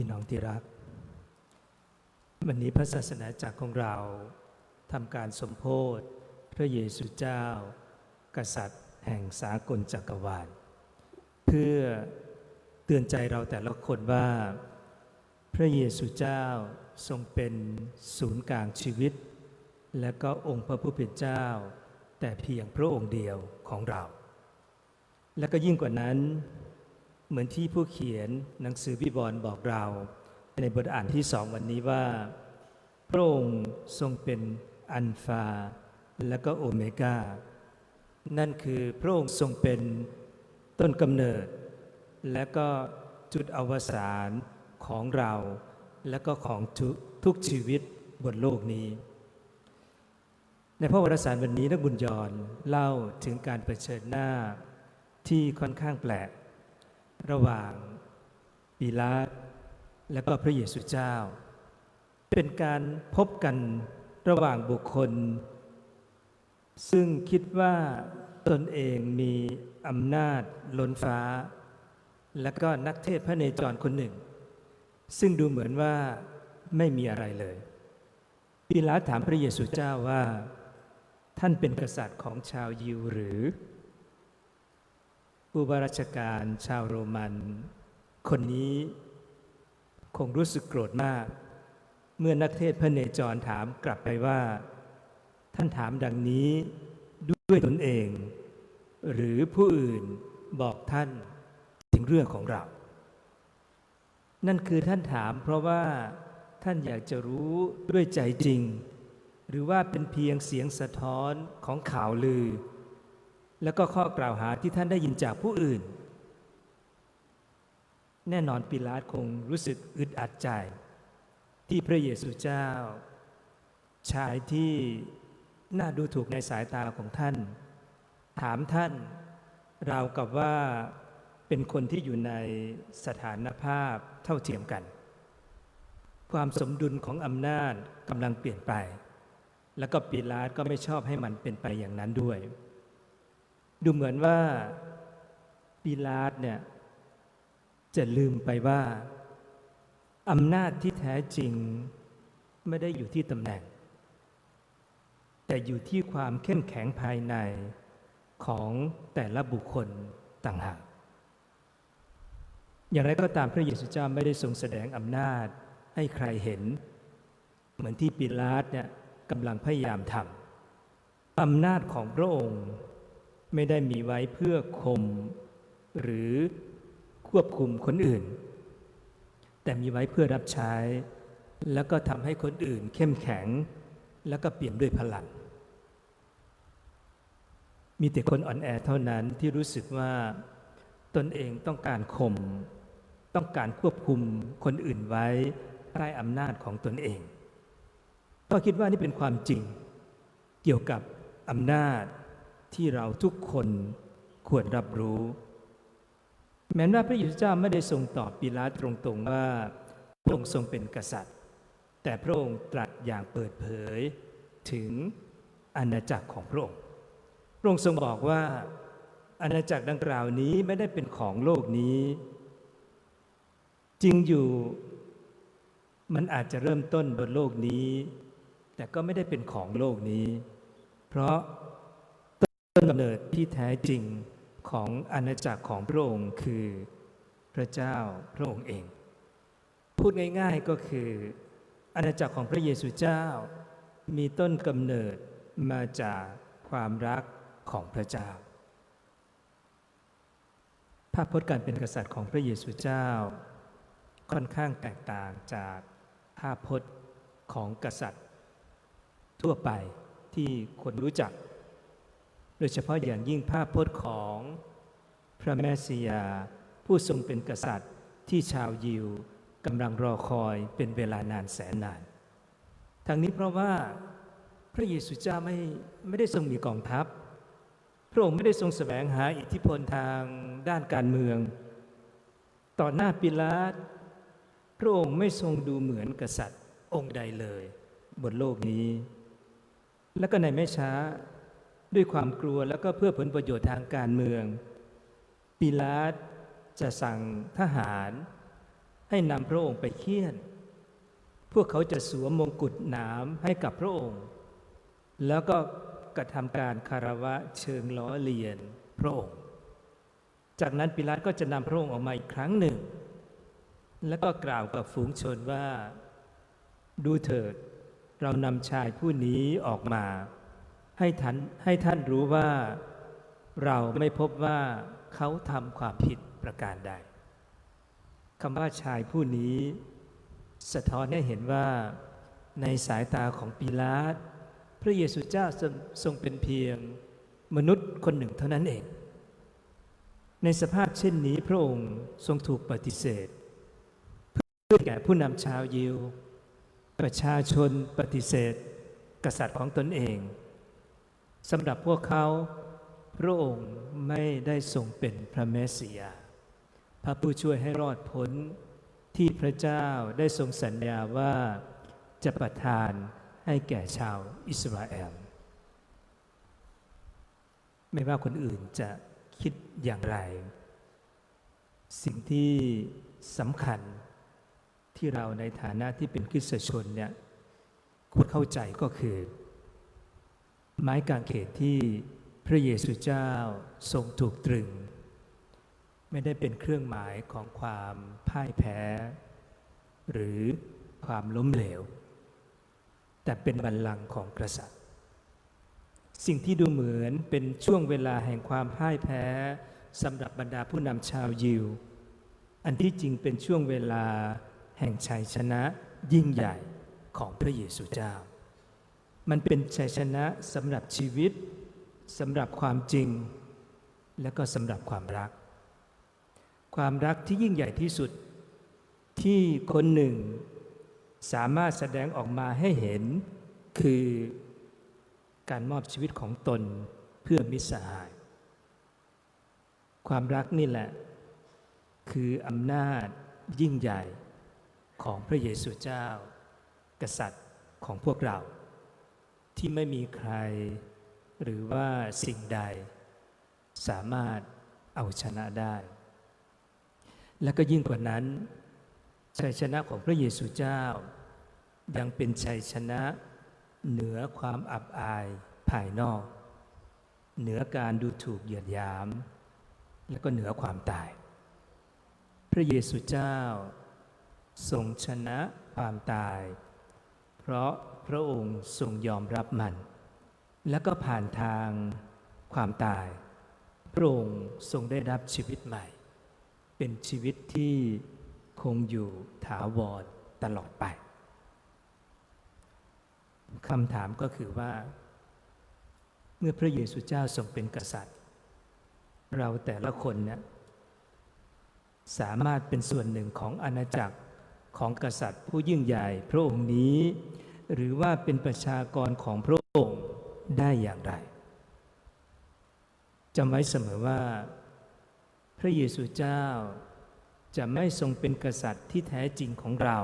พี่น้องที่รัก วันนี้พระศาสนาจักรของเราทำการสมโพธิพระเยซูเจ้า กษัตริย์ แห่งสากลจักรวาล เพื่อเตือนใจเราแต่ละคนว่า พระเยซูเจ้าทรงเป็นศูนย์กลางชีวิต และก็องค์พระผู้เป็นเจ้า แต่เพียงพระองค์เดียวของเรา และก็ยิ่งกว่านั้น เหมือนที่ผู้เขียนหนังสือวิบรณ์บอกเรา ในบทอ่านที่สองวันนี้ว่า พระองค์ทรงเป็นอัลฟา และก็โอเมกา นั่นคือพระองค์ทรงเป็นต้นกำเนิด และก็จุดอวสานของเรา และก็ของทุกทุกชีวิตบนโลกนี้ ในพระวรสารวันนี้นักบุญยอนเล่าถึงการเผชิญหน้าที่ค่อนข้างแปลก ระหว่างปีลาตและก็พระเยซูเจ้า เป็นการพบกันระหว่างบุคคล ซึ่งคิดว่าตนเองมีอำนาจล้นฟ้า และก็นักเทศพระเนจรคนหนึ่ง ซึ่งดูเหมือนว่าไม่มีอะไรเลยปีลาถามพระเยซูเจ้าว่า ท่านเป็นกษัตริย์ของชาวยิวหรือ ผู้ว่าราชการชาวโรมัน คนนี้คงรู้สึกโกรธมาก เมื่อนักเทศพระเนจรถามกลับไปว่า ท่านถามดังนี้ด้วยตนเอง หรือผู้อื่นบอกท่านถึงเรื่องของเรา นั่นคือท่านถามเพราะว่าท่านอยากจะรู้ด้วยใจจริง หรือว่าเป็นเพียงเสียงสะท้อนของข่าวลือ แล้วก็ข้อกล่าวหาที่ท่านได้ยินจากผู้อื่น แน่นอนปิลาตคงรู้สึกอึดอัดใจ ที่พระเยซูเจ้า ชายที่น่าดูถูกในสายตาของท่าน ถามท่านราวกับว่าเป็นคนที่อยู่ในสถานภาพเท่าเทียมกัน ความสมดุลของอำนาจกำลังเปลี่ยนไป แล้วก็ปิลาตก็ไม่ชอบให้มันเป็นไปอย่างนั้นด้วย ดูเหมือนว่าปิลาตเนี่ยจะลืมไปว่าอำนาจที่แท้จริงไม่ได้อยู่ที่ตำแหน่ง แต่อยู่ที่ความเข้มแข็งภายในของแต่ละบุคคลต่างหาก อย่างไรก็ตามพระเยซูเจ้าไม่ได้ทรงแสดงอำนาจให้ใครเห็น เหมือนที่ปิลาตเนี่ยกำลังพยายามทำอำนาจของพระองค์ ไม่ได้มีไว้เพื่อข่มหรือควบคุมคนอื่น แต่มีไว้เพื่อรับใช้ แล้วก็ทำให้คนอื่นเข้มแข็ง แล้วก็เปลี่ยนด้วยพลัง มีแต่คนอ่อนแอเท่านั้นที่รู้สึกว่าตนเองต้องการข่มต้องการควบคุมคนอื่นไว้ใต้อำนาจของตนเอง ก็คิดว่านี่เป็นความจริง เกี่ยวกับอำนาจ ที่เราทุกคนควรรับรู้ แม้ว่าพระเยซูเจ้าไม่ได้ทรงตอบปิลาตตรงๆว่าพระองค์ทรงเป็นกษัตริย์ แต่พระองค์ตรัสอย่างเปิดเผยถึงอาณาจักรของพระองค์ พระองค์ทรงบอกว่าอาณาจักรดังกล่าวนี้ไม่ได้เป็นของโลกนี้ จริงอยู่มันอาจจะเริ่มต้นบนโลกนี้ แต่ก็ไม่ได้เป็นของโลกนี้ เพราะ ต้นกำเนิดที่แท้จริงของอาณาจักรของพระองค์คือพระเจ้าพระองค์เอง พูดง่ายๆก็คืออาณาจักรของพระเยซูเจ้า มีต้นกำเนิดมาจากความรักของพระเจ้า ภาพพจน์การเป็นกษัตริย์ของพระเยซูเจ้า ค่อนข้างแตกต่างจากภาพพจน์ของกษัตริย์ ทั่วไปที่คนรู้จัก โดยเฉพาะอย่างยิ่งภาพพจน์ของพระแมสสิยา ผู้ทรงเป็นกษัตริย์ที่ชาวยิวกำลังรอคอยเป็นเวลานานแสนนาน ทั้งนี้เพราะว่าพระเยซูเจ้าไม่ไม่ได้ทรงมีกองทัพ พระองค์ไม่ได้ทรงแสวงหาอิทธิพลทางด้านการเมือง ต่อหน้าปิลาตพระองค์ไม่ทรงดูเหมือนกษัตริย์องค์ใดเลย บนโลกนี้ และก็ในไม่ช้า ด้วยความกลัวแล้วก็เพื่อผลประโยชน์ทางการเมือง ปิลาตจะสั่งทหาร ให้นำพระองค์ไปเคี่ยน พวกเขาจะสวมมงกุฎหนามให้กับพระองค์ แล้วก็กระทำการคารวะเชิงล้อเลียนพระองค์ จากนั้นปิลาตก็จะนำพระองค์ออกมาอีกครั้งหนึ่ง แล้วก็กล่าวกับฝูงชนว่า ดูเถิด เรานำชายผู้นี้ออกมา ให้ท่านให้ท่านรู้ว่าเราไม่พบว่าเขาทำความผิดประการใดคำว่าชายผู้นี้ สะท้อนให้เห็นว่าในสายตาของปิลาตพระเยซูเจ้าทรงทรงเป็นเพียงมนุษย์คนหนึ่งเท่านั้นเอง ในสภาพเช่นนี้พระองค์ทรงถูกปฏิเสธ เพื่อแก่ผู้นำชาวยิว ประชาชนปฏิเสธ กษัตริย์ของตนเอง สำหรับพวกเขาพระองค์ไม่ได้ทรงเป็นพระเมสสิยา พระผู้ช่วยให้รอดพ้นที่พระเจ้าได้ทรงสัญญาว่าจะประทานให้แก่ชาวอิสราเอล ไม่ว่าคนอื่นจะคิดอย่างไร สิ่งที่สำคัญที่เราในฐานะที่เป็นคริสตชนเนี่ยควรเข้าใจก็คือ ไม้กางเขนที่พระเยซูเจ้าทรงถูกตรึง ไม่ได้เป็นเครื่องหมายของความพ่ายแพ้ หรือความล้มเหลว แต่เป็นบัลลังก์ของกษัตริย์ สิ่งที่ดูเหมือนเป็นช่วงเวลาแห่งความพ่ายแพ้สำหรับบรรดาผู้นำชาวยิว อันที่จริงเป็นช่วงเวลาแห่งชัยชนะยิ่งใหญ่ของพระเยซูเจ้า มันเป็นชัยชนะสำหรับชีวิตสำหรับความจริง และก็สำหรับความรัก ความรักที่ยิ่งใหญ่ที่สุดที่คนหนึ่ง สามารถแสดงออกมาให้เห็น คือการมอบชีวิตของตนเพื่อมิสหาย ความรักนี่แหละ คืออำนาจยิ่งใหญ่ของพระเยซูเจ้า กษัตริย์ของพวกเรา ที่ไม่มีใคร หรือว่าสิ่งใด สามารถเอาชนะได้ และก็ยิ่งกว่านั้น ชัยชนะของพระเยซูเจ้า ยังเป็นชัยชนะเหนือความอับอายภายนอก เหนือการดูถูกเหยียดหยาม และก็เหนือความตาย พระเยซูเจ้าทรงชนะความตาย เพราะ พระองค์ทรงยอมรับมัน แล้วก็ผ่านทางความตาย พระองค์ทรงได้รับชีวิตใหม่ เป็นชีวิตที่คงอยู่ถาวรตลอดไปคำถามก็คือว่า เมื่อพระเยซูเจ้าทรงเป็นกษัตริย์ เราแต่ละคนเนี่ยสามารถเป็นส่วนหนึ่งของอาณาจักรของกษัตริย์ผู้ยิ่งใหญ่พระองค์นี้ หรือว่าเป็นประชากรของพระองค์ได้อย่างไรจำไว้เสมอว่า พระเยซูเจ้าจะไม่ทรงเป็นกษัตริย์ที่แท้จริงของเรา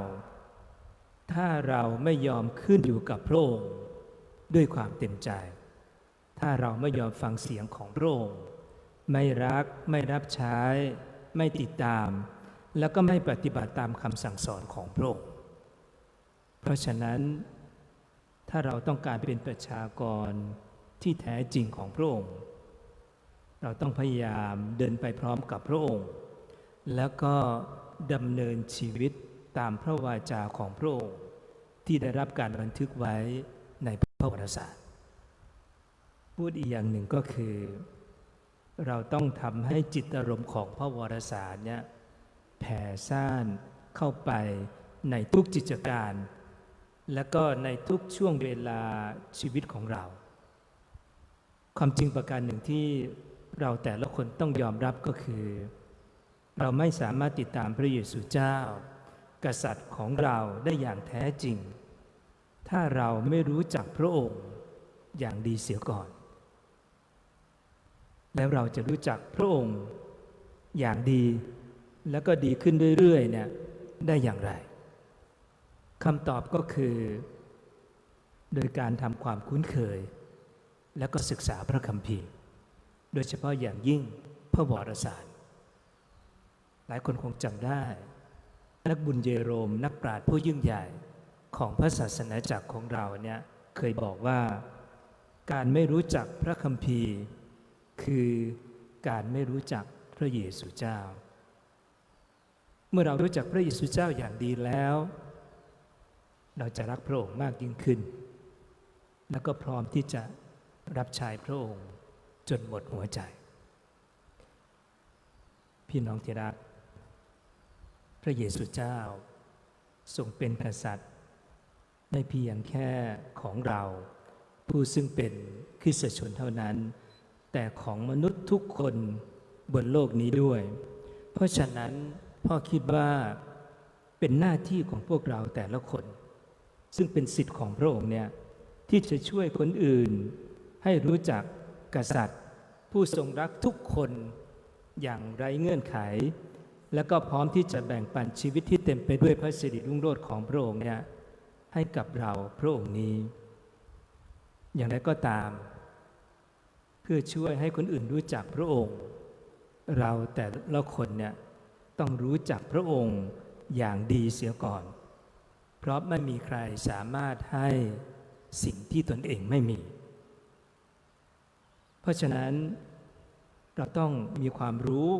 ถ้าเราไม่ยอมขึ้นอยู่กับพระองค์ด้วยความเต็มใจ ถ้าเราไม่ยอมฟังเสียงของพระองค์ไม่รักไม่รับใช้ ไม่ติดตาม แล้วก็ไม่ปฏิบัติตามคำสั่งสอนของพระองค์ เพราะฉะนั้น ถ้าเราต้องการเป็นประชากรที่แท้จริงของพระองค์ เราต้องพยายามเดินไปพร้อมกับพระองค์ แล้วก็ดำเนินชีวิตตามพระวาจาของพระองค์ ที่ได้รับการบันทึกไว้ในพระวรศาสตร์พูดอีกอย่างหนึ่งก็คือ เราต้องทำให้จิตอารมณ์ของพระวรสารเนี่ยแผ่ซ่านเข้าไปในทุกกิจการ และก็ในทุกช่วงเวลาชีวิตของเรา ความจริงประการหนึ่งที่เราแต่ละคนต้องยอมรับก็คือ เราไม่สามารถติดตามพระเยซูเจ้า กษัตริย์ของเราได้อย่างแท้จริง ถ้าเราไม่รู้จักพระองค์อย่างดีเสียก่อน แล้วเราจะรู้จักพระองค์อย่างดี แล้วก็ดีขึ้นเรื่อยๆเนี่ยได้อย่างไร คำตอบก็คือ โดยการทำความคุ้นเคย แล้วก็ศึกษาพระคัมภีร์ โดยเฉพาะอย่างยิ่งพระวรสาร หลายคนคงจำได้ นักบุญเยโรมนักปราชญ์ผู้ยิ่งใหญ่ของพระศาสนาจักรของเราเนี่ยเคยบอกว่า การไม่รู้จักพระคัมภีร์ คือการไม่รู้จักพระเยซูเจ้า เมื่อเรารู้จักพระเยซูเจ้าอย่างดีแล้ว เราจะรักพระองค์มากยิ่งขึ้น แล้วก็พร้อมที่จะรับใช้พระองค์จนหมดหัวใจ พี่น้องที่รัก พระเยซูเจ้าทรงเป็นกษัตริย์ไม่เพียงแค่ของเรา ผู้ซึ่งเป็นคริสตชนเท่านั้น แต่ของมนุษย์ทุกคนบนโลกนี้ด้วย เพราะฉะนั้นพ่อคิดว่าเป็นหน้าที่ของพวกเราแต่ละคน ซึ่งเป็นสิทธิ์ของพระองค์เนี่ยที่จะช่วยคนอื่น ให้รู้จักกษัตริย์ ผู้ทรงรักทุกคนอย่างไร้เงื่อนไข แล้วก็พร้อมที่จะแบ่งปันชีวิตที่เต็มไปด้วยพระสิริรุ่งโรจน์ของพระองค์เนี่ยให้กับเราพระองค์นี้ อย่างไรก็ตาม เพื่อช่วยให้คนอื่นรู้จักพระองค์ เราแต่ละคนเนี่ยต้องรู้จักพระองค์อย่างดีเสียก่อน เพราะไม่มีใครสามารถให้สิ่งที่ตนเองไม่มี เพราะฉะนั้นเราต้องมีความรู้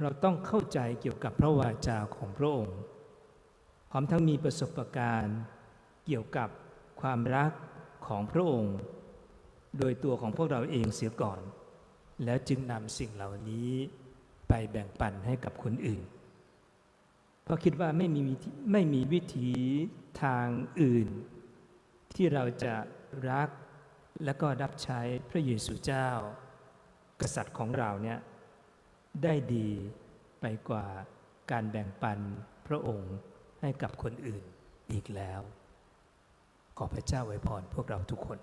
เราต้องเข้าใจเกี่ยวกับพระวาจาของพระองค์ พร้อมทั้งมีประสบการณ์เกี่ยวกับความรักของพระองค์ โดยตัวของพวกเราเองเสียก่อน แล้วจึงนำสิ่งเหล่านี้ไปแบ่งปันให้กับคนอื่น เพราะคิดว่าไม่มีวิธีไม่มีวิธีทางอื่น ที่เราจะรักและก็รับใช้พระเยซูเจ้า กษัตริย์ของเราเนี่ยได้ดีไปกว่าการแบ่งปันพระองค์ให้กับคนอื่นอีกแล้ว ขอพระเจ้าไว้พรพวกเราทุกคน